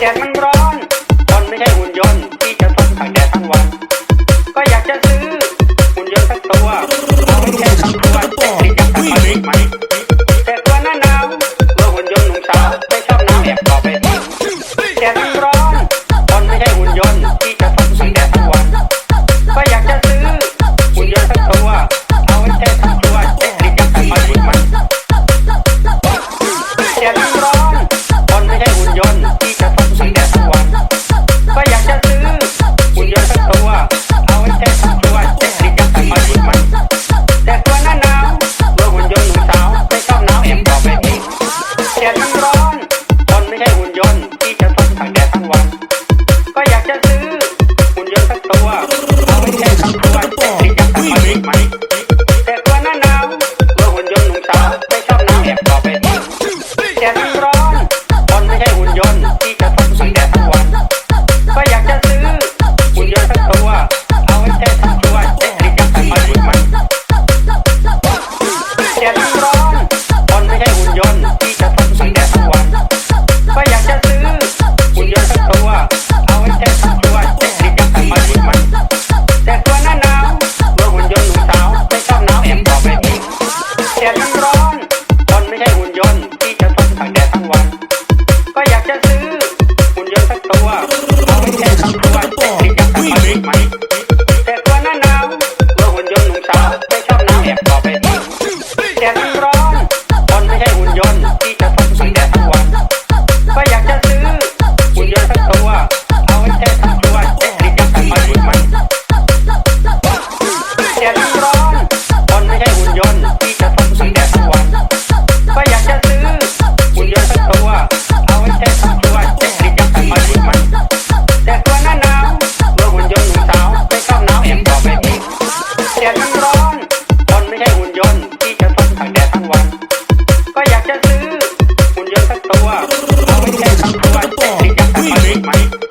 แดดมันร้อน ตนไม่ใช่หุ่นยนต์ Gracias. เยอะสักตัวเอาไม่ใช่ทั้งตัวเด็กยักษ์ทั้งปริไหม